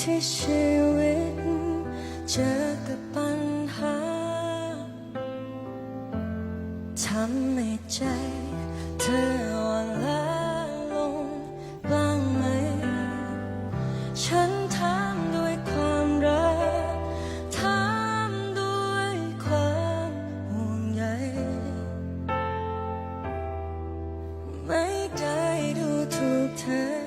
ที่ชีวิต เจอกับปัญหาทำให้ใจเธออ่อนล้าลงบ้างไหม ฉันถามด้วยความรักถามด้วยความห่วงใยไม่ได้ดูถูกเธอ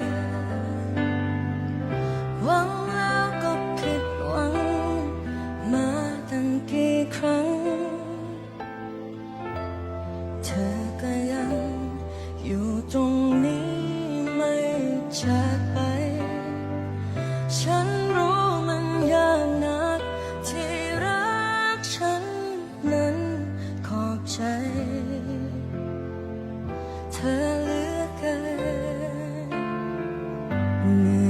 หวังแล้วก็ผิดหวัง มาตั้งกี่ครั้ง เธอก็ยังอยู่ตรงนี้ไม่จากไป ฉันรู้มันยากนัก ที่รักฉันนั้นขอบใจ เธอเหลือเกิน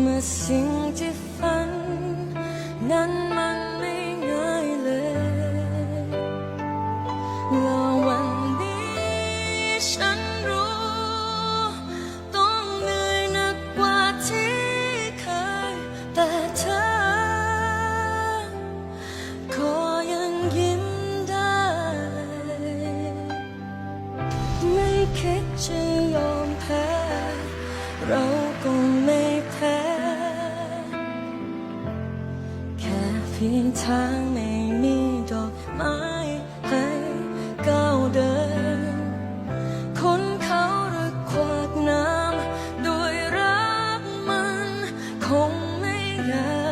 เมื่อสิ่งที่ฝัน นั้นมันไม่ง่ายเลยแล้ววันนี้ฉันรู้ ต้องเหนื่อยหนักกว่าที่เคย แต่เธอก็ยังยิ้มได้ ไม่คิดจะยอม พียทางไม่มีดอกไม้ให้ก้าวเดิน คนเขาหรือควักน้ำด้วยรักมันคงไม่ยาก